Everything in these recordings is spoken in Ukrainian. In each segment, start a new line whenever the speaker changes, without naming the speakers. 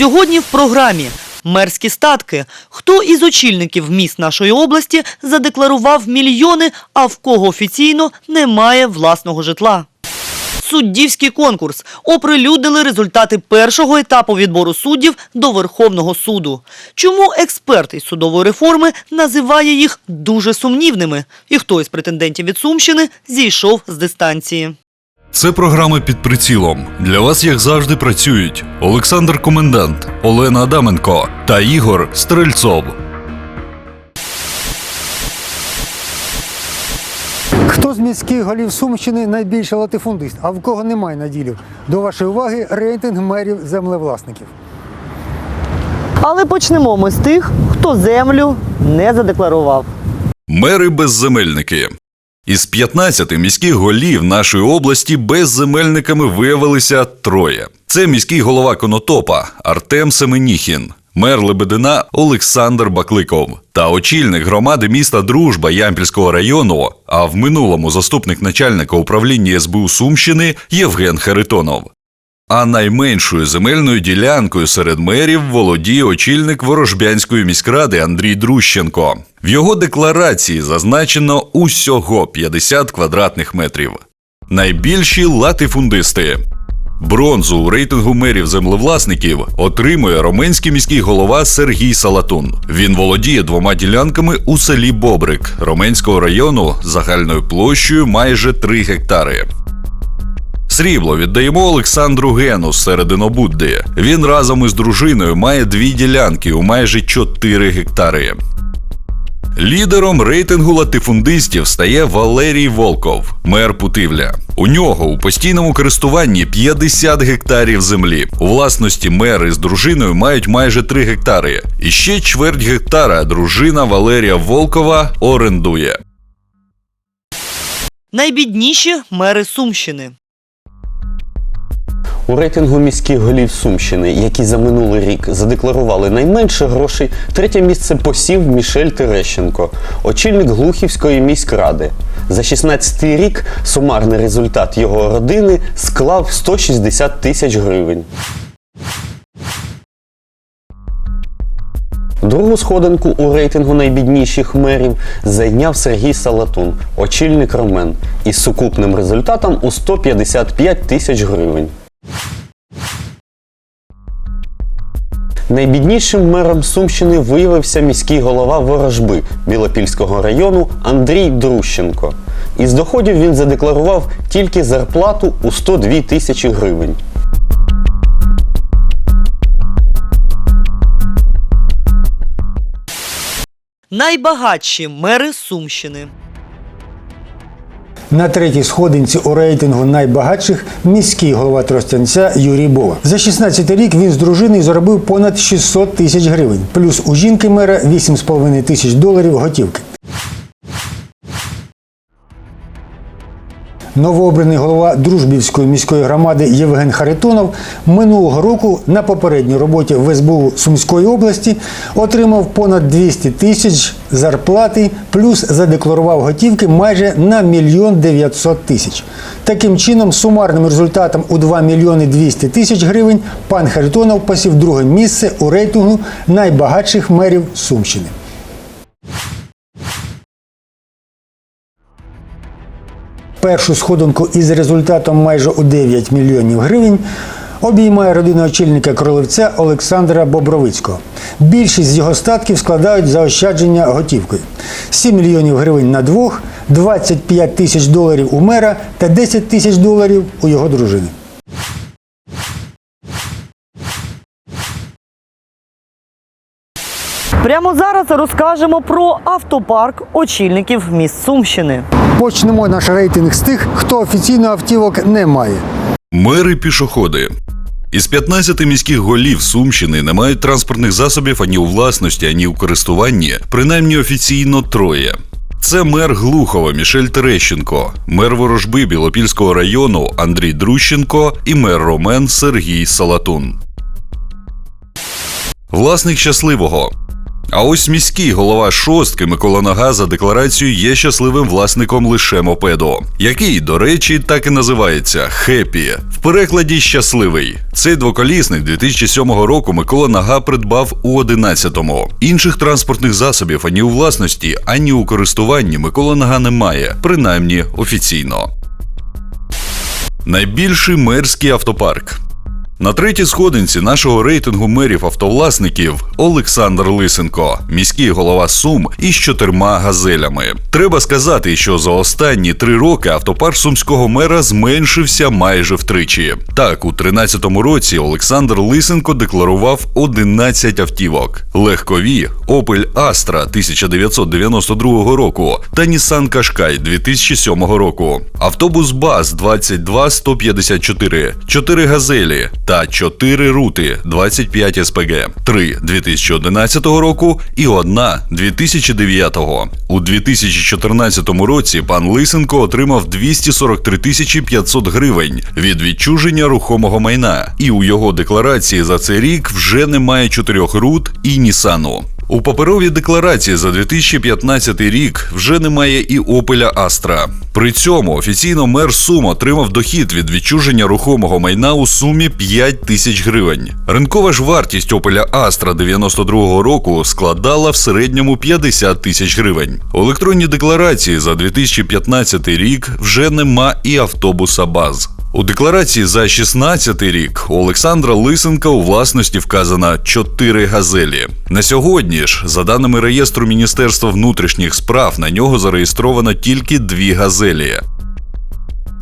Сьогодні в програмі мерські статки. Хто із очільників міст нашої області задекларував мільйони, а в кого офіційно немає власного житла? Суддівський конкурс оприлюднили результати першого етапу відбору суддів до Верховного суду. Чому експерт із судової реформи називає їх дуже сумнівними? І хто із претендентів від Сумщини зійшов з дистанції?
Це програма під прицілом. Для вас, як завжди, працюють Олександр Комендант, Олена Адаменко та Ігор Стрельцов.
Хто з міських голів Сумщини найбільший латифундист, а в кого немає наділів? До вашої уваги рейтинг мерів землевласників.
Але почнемо ми з тих, хто землю не задекларував.
Мери-безземельники. Із 15 міських голів нашої області безземельниками виявилися троє. Це міський голова Конотопа Артем Семеніхін, мер Лебедина Олександр Бакликов та очільник громади міста Дружба Ямпільського району, а в минулому заступник начальника управління СБУ Сумщини Євген Харитонов. А найменшою земельною ділянкою серед мерів володіє очільник Ворожбянської міськради Андрій Друщенко. В його декларації зазначено усього 50 квадратних метрів. Найбільші латифундисти. Бронзу у рейтингу мерів землевласників отримує роменський міський голова Сергій Салатун. Він володіє двома ділянками у селі Бобрик Роменського району загальною площею майже 3 гектари. Срібло віддаємо Олександру Гену з Серединобудди. Він разом із дружиною має дві ділянки у майже 4 гектари. Лідером рейтингу латифундистів стає Валерій Волков, мер Путивля. У нього у постійному користуванні 50 гектарів землі. У власності мер із дружиною мають майже 3 гектари. І ще чверть гектара дружина Валерія Волкова орендує.
Найбідніші мери Сумщини.
У рейтингу міських голів Сумщини, які за минулий рік задекларували найменше грошей, третє місце посів Мішель Терещенко, очільник Глухівської міськради. За 16 рік сумарний результат його родини склав 160 тисяч гривень. Другу сходинку у рейтингу найбідніших мерів зайняв Сергій Салатун, очільник Ромен, із сукупним результатом у 155 тисяч гривень. Найбіднішим мером Сумщини виявився міський голова Ворожби Білопільського району Андрій Друщенко. Із доходів він задекларував тільки зарплату у 102 тисячі гривень.
Найбагатші мери Сумщини.
На третій сходинці у рейтингу найбагатших міський голова Тростянця Юрій Бова. За 16 рік він з дружиною заробив понад 600 тисяч гривень, плюс у жінки мера 8,5 тисяч доларів готівки. Новообраний голова Дружбівської міської громади Євген Харитонов минулого року на попередній роботі в СБУ Сумської області отримав понад 200 тисяч зарплати, плюс задекларував готівки майже на мільйон 900 тисяч. Таким чином, сумарним результатом у 2 мільйони 200 тисяч гривень пан Харитонов посів друге місце у рейтингу найбагатших мерів Сумщини. Першу сходинку із результатом майже у 9 мільйонів гривень обіймає родина очільника Кролевця Олександра Бобровицького. Більшість з його статків складають заощадження готівкою: 7 мільйонів гривень на двох, 25 тисяч доларів у мера та 10 тисяч доларів у його дружини.
Прямо зараз розкажемо про автопарк очільників міст Сумщини.
Почнемо наш рейтинг з тих, хто офіційно автівок не має.
Мери пішоходи. Із 15 міських голів Сумщини не мають транспортних засобів ані у власності, ані у користуванні, принаймні офіційно троє. Це мер Глухова Мішель Терещенко, мер Ворожби Білопільського району Андрій Друщенко і мер Ромен Сергій Салатун. Власник щасливого. А ось міський голова шостки Микола Нога за декларацією є щасливим власником лише мопеду, який, до речі, так і називається Хеппі. В перекладі щасливий. Цей двоколісник 2007 року Микола Нага придбав у 11-му. Інших транспортних засобів ані у власності, ані у користуванні Микола Нага не має, принаймні офіційно. Найбільший мерський автопарк. На третій сходинці нашого рейтингу мерів автовласників Олександр Лисенко, міський голова Сум із чотирма газелями. Треба сказати, що за останні три роки автопарк сумського мера зменшився майже втричі. Так, у 13-му році Олександр Лисенко декларував 11 автівок: легкові Opel Astra 1992 року та Nissan Qashqai 2007 року, автобус БАЗ 22 154, 4 газелі та 4 рути 25 СПГ, 3 2011 року і одна 2009. У 2014 році пан Лисенко отримав 243 тисячі 500 гривень від відчуження рухомого майна, і у його декларації за цей рік вже немає чотирьох рут і Нісану. У паперовій декларації за 2015 рік вже немає і Опеля Астра. При цьому офіційно мер Сум отримав дохід від відчуження рухомого майна у сумі 5 тисяч гривень. Ринкова ж вартість Опеля Астра 92-го року складала в середньому 50 тисяч гривень. У електронній декларації за 2015 рік вже нема і автобуса БАЗ. У декларації за 16 рік у Олександра Лисенка у власності вказано 4 газелі. На сьогодні ж, за даними реєстру Міністерства внутрішніх справ, на нього зареєстровано тільки дві газелі.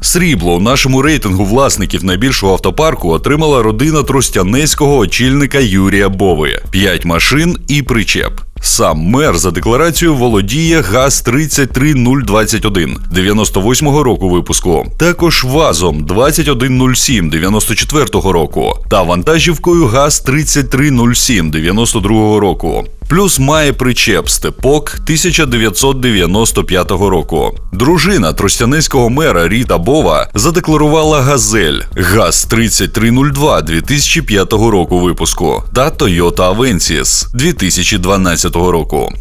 Срібло у нашому рейтингу власників найбільшого автопарку отримала родина тростянецького очільника Юрія Бови: 5 машин і причеп. Сам мер за декларацією володіє ГАЗ 33021 98-го року випуску, також ВАЗом 2107 94-го року та вантажівкою ГАЗ 3307 92-го року. Плюс має причеп Степок 1995 року. Дружина тростянецького мера Ріта Бова задекларувала Газель ГАЗ 3302 2005 року випуску та Toyota Avensis 2012 року.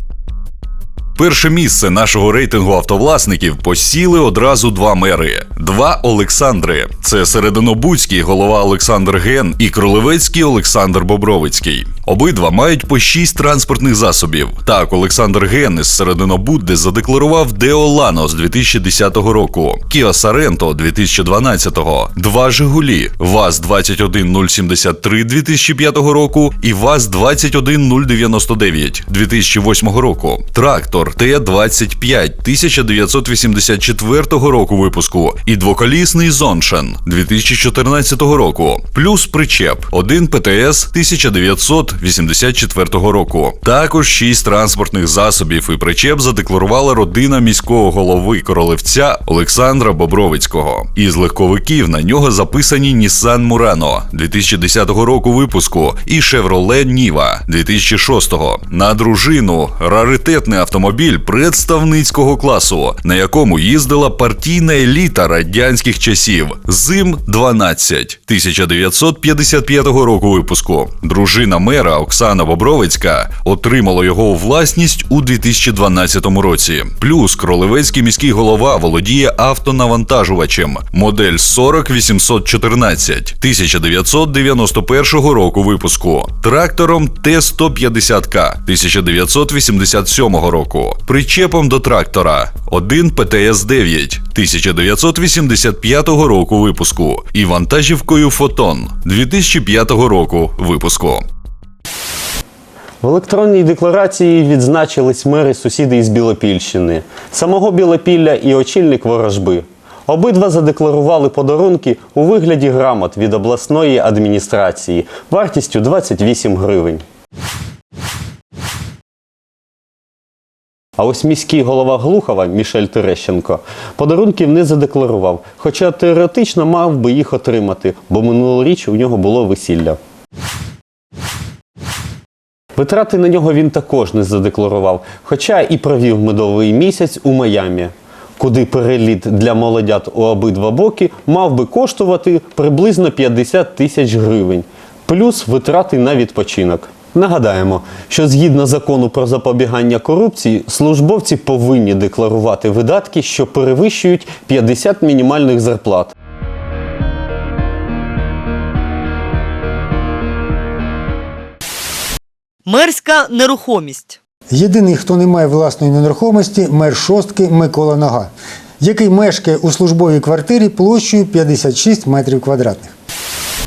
Перше місце нашого рейтингу автовласників посіли одразу два мери: два Олександри. Це серединобудський голова Олександр Ген і Кролевецький Олександр Бобровицький. Обидва мають по шість транспортних засобів. Так, Олександр Ген із Серединобудди задекларував Део Лано з 2010 року, Кіа Саренто 2012, два Жигулі, ВАЗ 21073 2005 року і ВАЗ 21099 2008 року. Трактор Т-25 1984 року випуску і двоколісний Зоншен 2014 року, плюс причеп 1 ПТС 1984 року. Також шість транспортних засобів і причеп задекларувала родина міського голови королевця Олександра Бобровицького. Із легковиків на нього записані Nissan Murano 2010 року випуску і Chevrolet Niva 2006. На дружину раритетний автомобіль представницького класу, на якому їздила партійна еліта радянських часів Зим 12 1955 року випуску. Дружина мера Оксана Бобровицька отримала його у власність у 2012 році. Плюс Кролевецький міський голова володіє автонавантажувачем модель 40814 1991 року випуску, трактором Т-150К 1987 року, причепом до трактора 1 ПТС-9 1985 року випуску і вантажівкою Фотон 2005 року випуску.
В електронній декларації відзначились мери сусіди із Білопільщини, самого Білопілля і очільник ворожби. Обидва задекларували подарунки у вигляді грамот від обласної адміністрації вартістю 28 гривень. А ось міський голова Глухова Мішель Терещенко подарунків не задекларував, хоча теоретично мав би їх отримати, бо минулоріч у нього було весілля. Витрати на нього він також не задекларував, хоча і провів медовий місяць у Майамі, куди переліт для молодят у обидва боки мав би коштувати приблизно 50 тисяч гривень, плюс витрати на відпочинок. Нагадаємо, що згідно закону про запобігання корупції, службовці повинні декларувати видатки, що перевищують 50 мінімальних зарплат.
Мерська нерухомість.
Єдиний, хто не має власної нерухомості, мер шостки Микола Нога, який мешкає у службовій квартирі площею 56 метрів квадратних.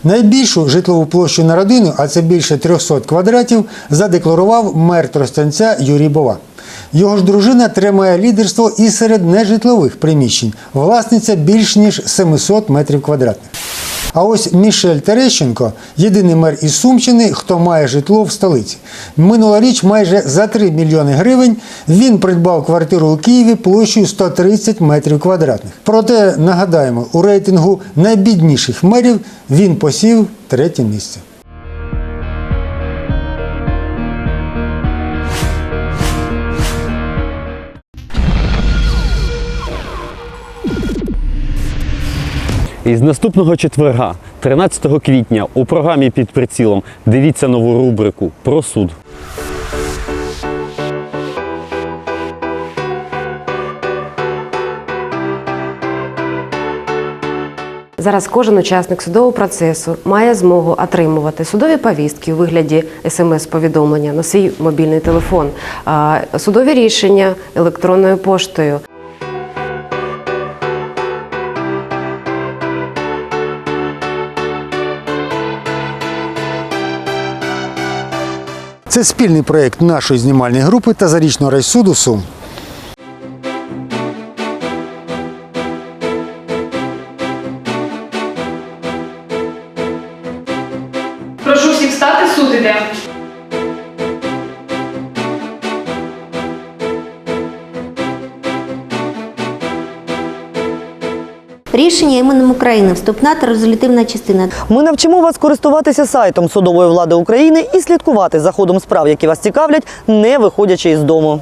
Найбільшу житлову площу на родину, а це більше 300 квадратів, задекларував мер Тростянця Юрій Бова. Його ж дружина тримає лідерство і серед нежитлових приміщень, власниця більш ніж 700 метрів квадратних. А ось Мішель Терещенко єдиний мер із Сумщини, хто має житло в столиці. Минулоріч майже за 3 мільйони гривень він придбав квартиру у Києві площею 130 метрів квадратних. Проте нагадаємо, у рейтингу найбідніших мерів він посів третє місце.
І з наступного четверга, 13 квітня, у програмі під прицілом дивіться нову рубрику про суд.
Зараз кожен учасник судового процесу має змогу отримувати судові повістки у вигляді смс-повідомлення на свій мобільний телефон, судові рішення електронною поштою.
Це спільний проєкт нашої знімальної групи та зарічного райсуду Сум.
Прошу всіх встати, суд іде.
Рішення іменем України. Вступна та резолютивна частина.
Ми навчимо вас користуватися сайтом судової влади України і слідкувати за ходом справ, які вас цікавлять, не виходячи із дому.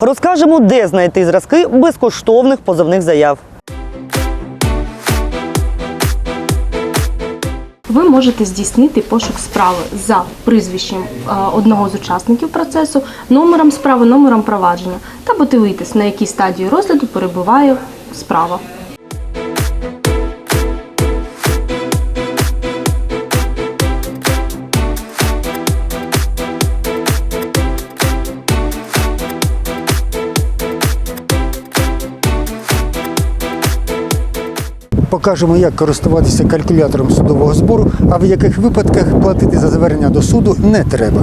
Розкажемо, де знайти зразки безкоштовних позовних заяв.
Ви можете здійснити пошук справи за прізвищем е, одного з учасників процесу, номером справи, номером провадження та подивитись, на якій стадії розгляду перебуває справа.
Покажемо, як користуватися калькулятором судового збору, а в яких випадках платити за звернення до суду не треба.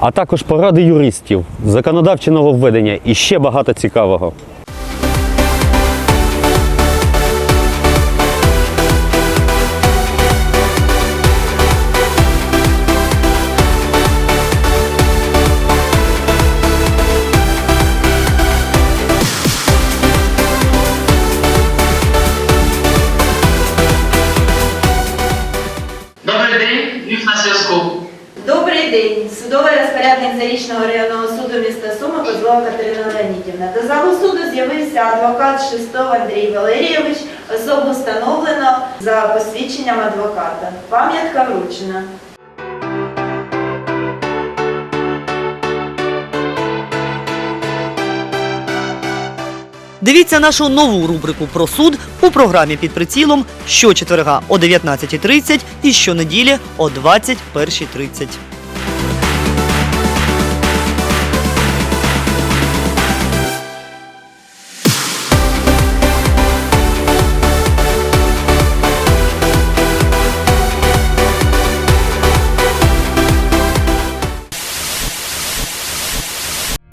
А також поради юристів, законодавчі нововведення і ще багато цікавого.
Катерина Леонідівна. До залу суду з'явився адвокат Шестов Андрій Валерійович. Особу встановлено за посвідченням адвоката. Пам'ятка вручена.
Дивіться нашу нову рубрику про суд у програмі під прицілом щочетверга о 19.30 і щонеділі о 21.30.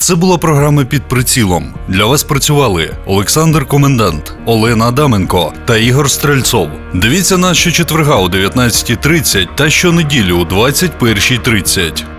Це була програма під прицілом. Для вас працювали Олександр Комендант, Олена Адаменко та Ігор Стрельцов. Дивіться нас щочетверга о 19.30 та щонеділі о 21.30.